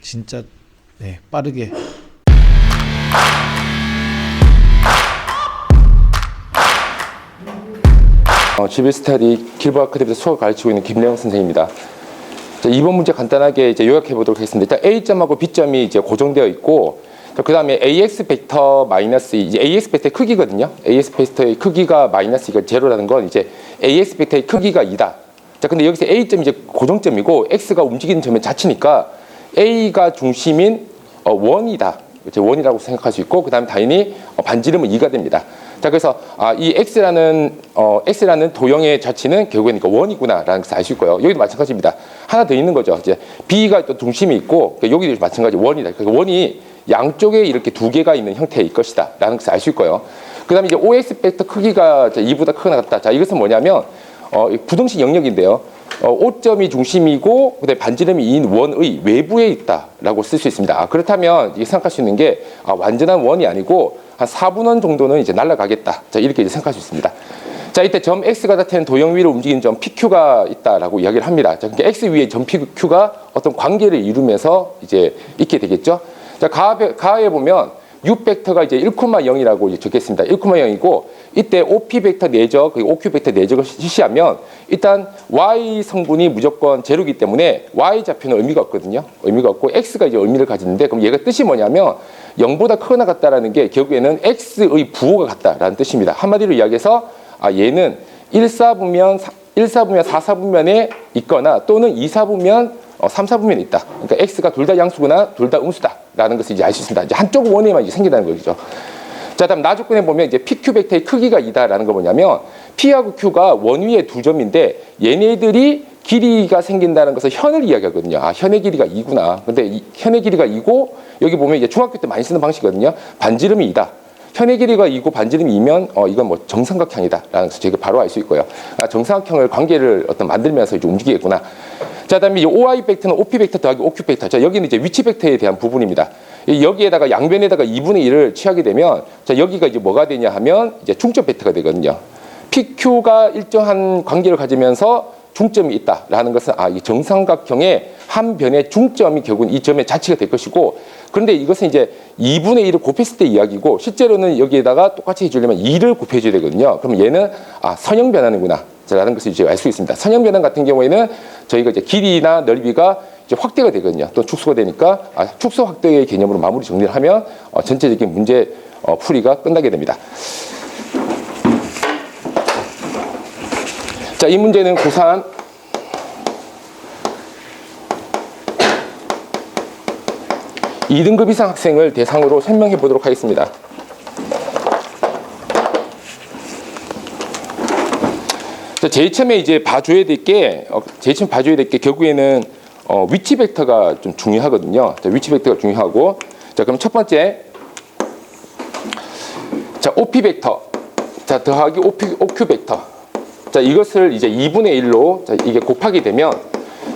진짜 네, 빠르게 어, GBL 스타디 길버 아카데미에서 수업 가르치고 있는 김래영 선생입니다. 자, 이번 문제 간단하게 이제 요약해 보도록 하겠습니다. 일단 A점하고 B점이 이제 고정되어 있고, 그 다음에 AX 벡터 마이너스, 이제 AX 벡터의 크기거든요. AX 벡터의 크기가 마이너스 이거 제로라는 건 이제 AX 벡터의 크기가 2다. 자, 근데 여기서 A점이 이제 고정점이고, X가 움직이는 점의 자체니까 A가 중심인 어, 원이다. 이제 원이라고 생각할 수 있고, 그 다음에 당연히 어, 반지름은 2가 됩니다. 자, 그래서 아, 이 x라는 어, x라는 도형의 자체는 결국에는 그러니까 원이구나라는 것을 알 수 있고요. 여기도 마찬가지입니다. 하나 더 있는 거죠. 이제 b가 또 중심이 있고 그러니까 여기도 마찬가지 원이다. 그래서 원이 양쪽에 이렇게 두 개가 있는 형태일 것이다라는 것을 알 수 있고요. 그다음에 이제 OS 벡터 크기가 2보다 크거나 같다. 자, 이것은 뭐냐면 어, 이 부등식 영역인데요. 어, 5점이 중심이고 그다음에 반지름이 2인 원의 외부에 있다라고 쓸 수 있습니다. 아, 그렇다면 이게 생각할 수 있는 게 아, 완전한 원이 아니고 한 4분 원 정도는 이제 날아가겠다. 자, 이렇게 이제 생각할 수 있습니다. 자, 이때 점 X가 나타낸 도형 위로 움직이는 점 PQ가 있다라고 이야기를 합니다. 자, 그러니까 X 위에 점 PQ가 어떤 관계를 이루면서 이제 있게 되겠죠. 자, 가에, 가에 보면 U 벡터가 이제 1,0이라고 이제 적겠습니다. 1,0이고 이때 OP 벡터 내적, 그리고 OQ 벡터 내적을 실시하면 일단 Y 성분이 무조건 제로기 때문에 Y 좌표는 의미가 없거든요. 의미가 없고 X가 이제 의미를 가지는데 그럼 얘가 뜻이 뭐냐면 0보다 크거나 같다라는 게 결국에는 X의 부호가 같다라는 뜻입니다. 한마디로 이야기해서 아 얘는 1사분면 1사분면 4사분면에 있거나 또는 2사분면 어, 3사분면에 있다. 그러니까 X가 둘 다 양수구나 둘 다 음수다라는 것을 이제 알 수 있습니다. 이제 한쪽 원에만 이제 생긴다는 거죠. 자, 다음 나조건에 보면 이제 PQ 벡터의 크기가 2다라는 거 뭐냐면 P하고 Q가 원위의 두 점인데 얘네들이 길이가 생긴다는 것은 현을 이야기하거든요. 아, 현의 길이가 2구나. 근데 이 현의 길이가 2고 여기 보면 이제 중학교 때 많이 쓰는 방식이거든요. 반지름이 2다. 현의 길이가 2고 반지름이 2면 어, 이건 뭐 정삼각형이다라는 것을 저희가 바로 알 수 있고요. 아, 정삼각형을 관계를 어떤 만들면서 이제 움직이겠구나. 자, 그다음에 이 OI 벡터는 OP 벡터 더하기 OQ 벡터. 자, 여기는 이제 위치 벡터에 대한 부분입니다. 이 여기에다가 양변에다가 2분의 1을 취하게 되면 자, 여기가 이제 뭐가 되냐 하면 이제 중점 벡터가 되거든요. PQ가 일정한 관계를 가지면서 중점이 있다라는 것은 아, 이 정삼각형의 한 변의 중점이 결국은 이 점의 자체가 될 것이고 그런데 이것은 이제 2분의 1을 곱했을 때 이야기고 실제로는 여기에다가 똑같이 해주려면 2를 곱해줘야 되거든요. 그럼 얘는 아, 선형 변화는구나. 라는 것을 이제 알 수 있습니다. 선형 변환 같은 경우에는 저희가 이제 길이나 넓이가 이제 확대가 되거든요. 또 축소가 되니까 아, 축소 확대의 개념으로 마무리 정리를 하면 어, 전체적인 문제 어, 풀이가 끝나게 됩니다. 자, 이 문제는 고3 2등급 이상 학생을 대상으로 설명해 보도록 하겠습니다. 자, 제일 처음에 이제 봐줘야 될 게, 어, 제일 처음 봐줘야 될 게 결국에는 어, 위치 벡터가 좀 중요하거든요. 자, 위치 벡터가 중요하고, 자, 그럼 첫 번째, 자, OP 벡터, 자, 더하기 OP, OQ 벡터. 자, 이것을 이제 2분의 1로 자, 이게 곱하게 되면,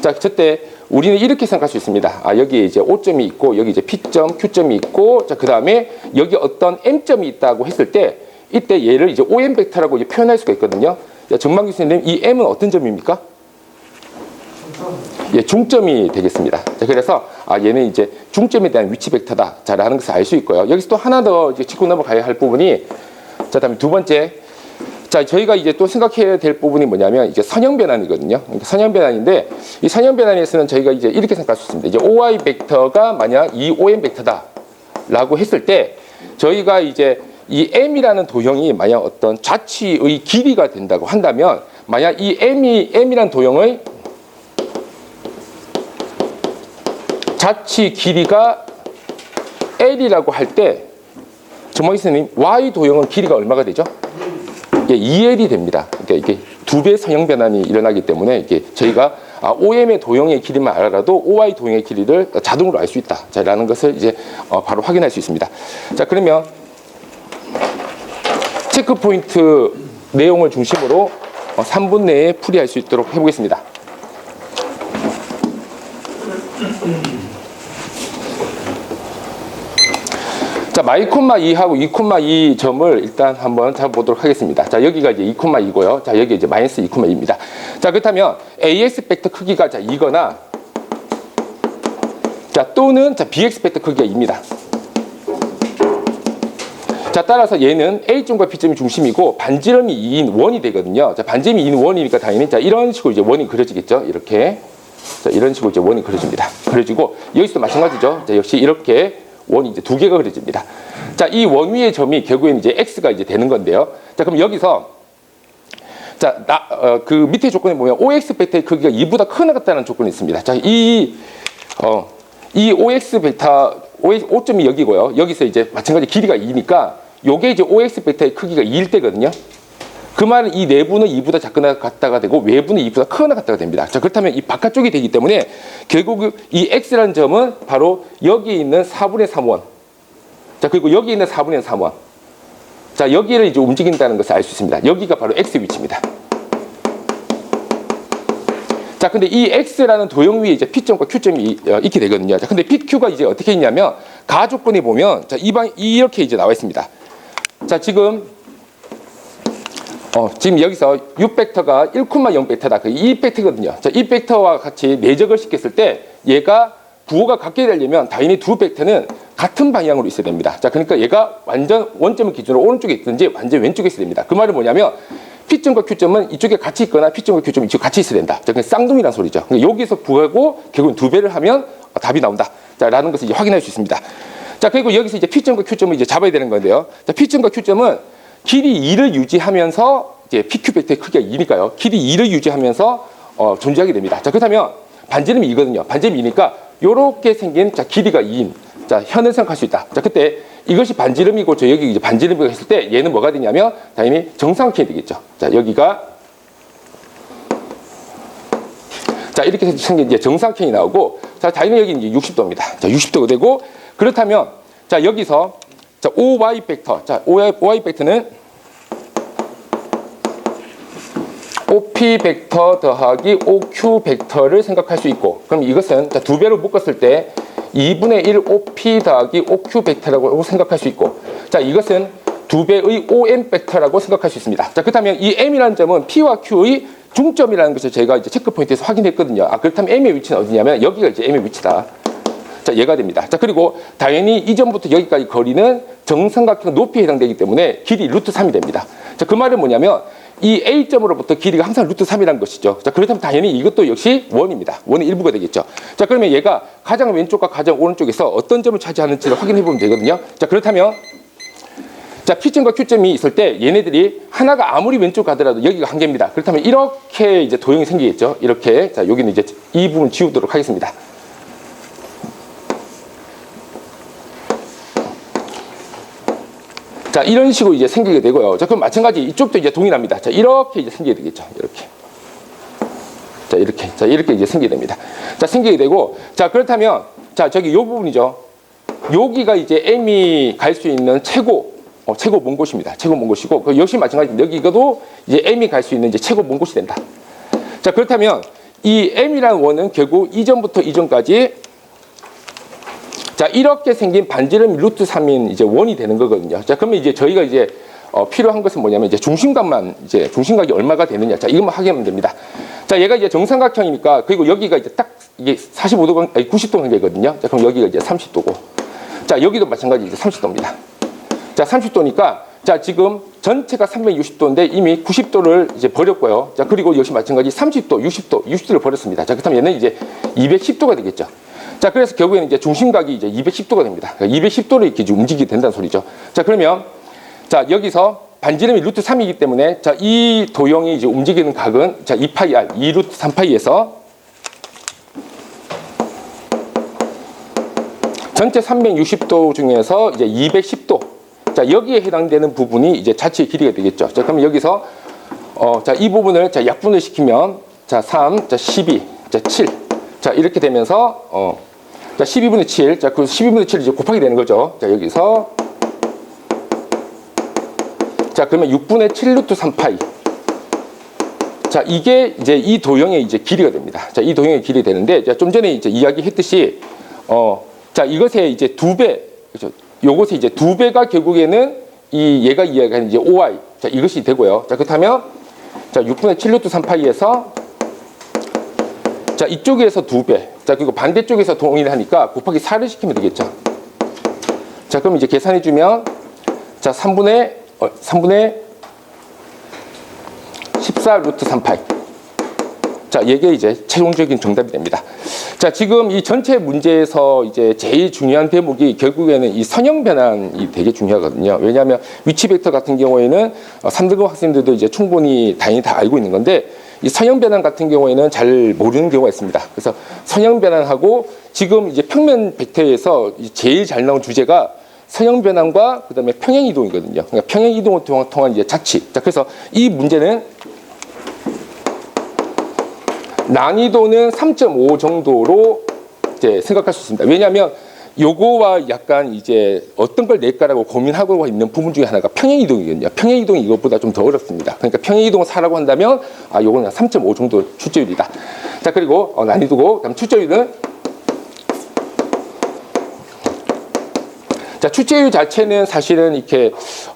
자, 저때 우리는 이렇게 생각할 수 있습니다. 아, 여기 이제 O점이 있고, 여기 이제 P점, Q점이 있고, 자, 그 다음에 여기 어떤 M점이 있다고 했을 때, 이때 얘를 이제 OM 벡터라고 이제 표현할 수가 있거든요. 자, 정만 교수님, 이 M은 어떤 점입니까? 예, 중점이 되겠습니다. 자, 그래서 아, 얘는 이제 중점에 대한 위치 벡터다. 자라는 것을 알 수 있고요. 여기서 또 하나 더 이제 짚고 넘어가야 할 부분이 자, 다음에 두 번째. 자, 저희가 이제 또 생각해야 될 부분이 뭐냐면 이제 선형 변환이거든요. 그러니까 선형 변환인데 이 선형 변환에서는 저희가 이제 이렇게 생각할 수 있습니다. 이제 OI 벡터가 만약 이 OM 벡터다라고 했을 때 저희가 이제 이 m이라는 도형이 만약 어떤 자치의 길이가 된다고 한다면 만약 이 m이 m이라는 도형의 자치 길이가 l이라고 할 때 정말 선생님 y 도형은 길이가 얼마가 되죠? 이게 2l이 됩니다. 그러니까 이게 두 배 성형 변환이 일어나기 때문에 이게 저희가 아, OM의 도형의 길이만 알아도 OY 도형의 길이를 자동으로 알 수 있다. 자라는 것을 이제 어, 바로 확인할 수 있습니다. 자 그러면 체크 포인트 내용을 중심으로 어, 3분 내에 풀이할 수 있도록 해보겠습니다. 자, 마이콤마 2하고 2콤마 2 점을 일단 한번 잡아보도록 하겠습니다. 자, 여기가 이제 2콤마 2고요. 자, 여기 이제 마이너스 2콤마 2입니다. 자, 그렇다면 AS 벡터 크기가 자, 2거나 자, 또는 자, bx 벡터 크기가 2입니다. 자, 따라서 얘는 A점과 B점이 중심이고 반지름이 2인 원이 되거든요. 자, 반지름이 2인 원이니까 당연히 자, 이런 식으로 이제 원이 그려지겠죠. 이렇게. 자, 이런 식으로 이제 원이 그려집니다. 그려지고 여기서도 마찬가지죠. 자, 역시 이렇게 원이 이제 두 개가 그려집니다. 자, 이 원 위의 점이 결국에는 이제 x가 이제 되는 건데요. 자, 그럼 여기서 자, 나, 어, 그 밑에 조건에 보면 OX 벡터의 크기가 2보다 크나 같다는 조건이 있습니다. 자, 이, 어, 이 OX 벡터, 5점이 여기고요. 여기서 이제 마찬가지 길이가 2니까 요게 이제 OX 벡터의 크기가 2일 때거든요. 그 말은 이 내부는 2보다 작거나 같다가 되고 외부는 2보다 크거나 같다가 됩니다. 자, 그렇다면 이 바깥쪽이 되기 때문에 결국 이 X라는 점은 바로 여기 있는 4분의 3원. 자, 그리고 여기 있는 4분의 3원. 자, 여기를 이제 움직인다는 것을 알 수 있습니다. 여기가 바로 X 위치입니다. 자, 근데 이 X라는 도형 위에 이제 P점과 Q점이 어, 있게 되거든요. 자, 근데 PQ가 이제 어떻게 있냐면 가조건에 보면 자, 이방 이렇게 이제 나와 있습니다. 자, 지금 어, 지금 여기서 6벡터가 1,0벡터다. 그 2벡터거든요. 자, 2벡터와 같이 내적을 시켰을 때 얘가 부호가 같게 되려면 당연히 두 벡터는 같은 방향으로 있어야 됩니다. 자, 그러니까 얘가 완전 원점을 기준으로 오른쪽에 있든지 완전 왼쪽에 있어야 됩니다. 그 말은 뭐냐면 P점과 Q점은 이쪽에 같이 있거나 P점과 Q점이 이쪽에 같이 있어야 된다. 자, 그 쌍둥이란 소리죠. 그러니까 여기서 구하고 결국은 두 배를 하면 어, 답이 나온다. 자, 라는 것을 이제 확인할 수 있습니다. 자, 그리고 여기서 이제 P점과 Q점을 이제 잡아야 되는 건데요. 자, P점과 Q점은 길이 2를 유지하면서 이제 PQ 벡터의 크기가 2니까요. 길이 2를 유지하면서 어, 존재하게 됩니다. 자, 그렇다면 반지름이 2거든요. 반지름이 2니까 요렇게 생긴 자, 길이가 2인 자, 현을 생각할 수 있다. 자, 그때 이것이 반지름이고 저 여기 이제 반지름이고 했을 때 얘는 뭐가 되냐면 당연히 정상각형이 되겠죠. 자, 여기가 자, 이렇게 생긴 이제 정상각형이 나오고 자, 당연히 여기 이제 60도입니다. 자, 60도가 되고 그렇다면 자, 여기서 자, OY 벡터. 자, OY, OY 벡터는 OP 벡터 더하기 OQ 벡터를 생각할 수 있고 그럼 이것은 자, 두 배로 묶었을 때 2분의 1 OP 더하기 OQ 벡터라고 생각할 수 있고 자 이것은 두 배의 OM 벡터라고 생각할 수 있습니다. 자 그렇다면 이 M이라는 점은 P와 Q의 중점이라는 것을 저희가 이제 체크 포인트에서 확인했거든요. 아 그렇다면 M의 위치는 어디냐면 여기가 이제 M의 위치다. 자, 얘가 됩니다. 자, 그리고 당연히 이전부터 여기까지 거리는 정삼각형 높이에 해당되기 때문에 길이 루트 3이 됩니다. 자, 그 말은 뭐냐면 이 A점으로부터 길이가 항상 루트 3이라는 것이죠. 자, 그렇다면 당연히 이것도 역시 원입니다. 원의 일부가 되겠죠. 자, 그러면 얘가 가장 왼쪽과 가장 오른쪽에서 어떤 점을 차지하는지를 확인해 보면 되거든요. 자, 그렇다면 자, P점과 Q점이 있을 때 얘네들이 하나가 아무리 왼쪽 가더라도 여기가 한 개입니다. 그렇다면 이렇게 이제 도형이 생기겠죠. 이렇게. 자, 여기는 이제 이 부분 지우도록 하겠습니다. 자, 이런 식으로 이제 생기게 되고요. 자, 그럼 마찬가지 이쪽도 이제 동일합니다. 자, 이렇게 이제 생기게 되겠죠. 이렇게. 자, 이렇게. 자, 이렇게 이제 생기게 됩니다. 자, 생기게 되고, 자, 그렇다면, 자, 저기 요 부분이죠. 여기가 이제 M이 갈 수 있는 최고, 어, 최고 먼 곳입니다. 최고 먼 곳이고, 그 역시 마찬가지입니다. 여기가도 이제 M이 갈 수 있는 이제 최고 먼 곳이 된다. 자, 그렇다면 이 M이라는 원은 결국 이전부터 이전까지 자, 이렇게 생긴 반지름 루트 3인 이제 원이 되는 거거든요. 자, 그러면 이제 저희가 이제 어, 필요한 것은 뭐냐면 이제 중심각만 이제 중심각이 얼마가 되느냐. 자, 이것만 확인하면 됩니다. 자, 얘가 이제 정삼각형이니까 그리고 여기가 이제 딱 이게 45도, 아니 90도 관계거든요. 자, 그럼 여기가 이제 30도고. 자, 여기도 마찬가지 이제 30도입니다. 자, 30도니까 자, 지금 전체가 360도인데 이미 90도를 이제 버렸고요. 자, 그리고 역시 마찬가지 30도, 60도, 60도를 버렸습니다. 자, 그렇다면 얘는 이제 210도가 되겠죠. 자, 그래서 결국에는 이제 중심각이 이제 210도가 됩니다. 그러니까 210도로 이렇게 움직이게 된다는 소리죠. 자, 그러면 자, 여기서 반지름이 루트 3이기 때문에 자, 이 도형이 이제 움직이는 각은 자, 2파이 r, 2 루트 3파이에서 전체 360도 중에서 이제 210도. 자, 여기에 해당되는 부분이 이제 자체의 길이가 되겠죠. 자, 그러면 여기서 어, 자, 이 부분을 자, 약분을 시키면 자, 3, 자, 12, 자, 7. 자, 이렇게 되면서 어, 자, 12분의 7. 자, 그 12분의 7을 이제 곱하게 되는 거죠. 자, 여기서 자, 그러면 6분의 7 루트 3파이. 자, 이게 이제 이 도형의 이제 길이가 됩니다. 자, 이 도형의 길이 되는데, 자, 좀 전에 이제 이야기했듯이, 어, 자, 이것의 이제 두 배, 그죠? 요것의 이제 두 배가 결국에는 이 얘가 이야기하는 이제 OI. 자, 이것이 되고요. 자, 그렇다면, 자, 6분의 7 루트 3파이에서, 자, 이쪽에서 두 배. 자, 그리고 반대쪽에서 동의를 하니까 곱하기 4를 시키면 되겠죠. 자, 그럼 이제 계산해 주면 자, 3분의 어, 3분의 14 루트 38. 자, 이게 이제 최종적인 정답이 됩니다. 자, 지금 이 전체 문제에서 이제 제일 중요한 대목이 결국에는 이 선형 변환이 되게 중요하거든요. 왜냐하면 위치 벡터 같은 경우에는 어, 3등급 학생들도 이제 충분히 당연히 다 알고 있는 건데 이 선형 변환 같은 경우에는 잘 모르는 경우가 있습니다. 그래서 선형 변환하고 지금 이제 평면 벡터에서 이 제일 잘 나온 주제가 선형 변환과 그다음에 평행 이동이거든요. 그러니까 평행 이동을 통한 이제 자치. 자, 그래서 이 문제는 난이도는 3.5 정도로 이제 생각할 수 있습니다. 왜냐하면 요거와 약간 이제 어떤 걸 낼까라고 고민하고 있는 부분 중에 하나가 평행 이동이거든요. 평행 이동이 이것보다 좀 더 어렵습니다. 그러니까 평행 이동을 사라고 한다면 아 요거는 3.5 정도 출제율이다. 자 그리고 어, 난이도고 그다음 출제율은 자, 출제율 자체는 사실은 이렇게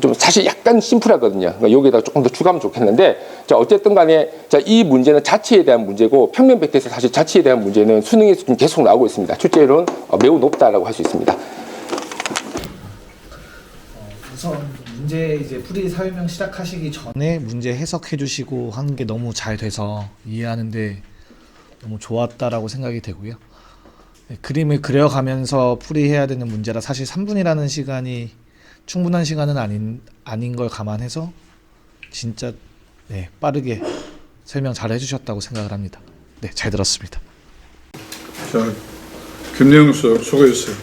좀 사실 약간 심플하거든요. 그러니까 여기에다가 조금 더 추가하면 좋겠는데, 자, 어쨌든 간에, 자, 이 문제는 자치에 대한 문제고, 평면 벡터에서 사실 자치에 대한 문제는 수능에서 좀 계속 나오고 있습니다. 출제율은 어, 매우 높다라고 할 수 있습니다. 우선 문제 이제 풀이 설명 시작하시기 전에 문제 해석해 주시고 한 게 너무 잘 돼서 이해하는데 너무 좋았다라고 생각이 되고요. 네, 그림을 그려가면서 풀이해야 되는 문제라 사실 3분이라는 시간이 충분한 시간은 아닌 아닌 걸 감안해서 진짜 네, 빠르게 설명 잘 해주셨다고 생각을 합니다. 네, 잘 들었습니다. 자, 김영수 수고했어요.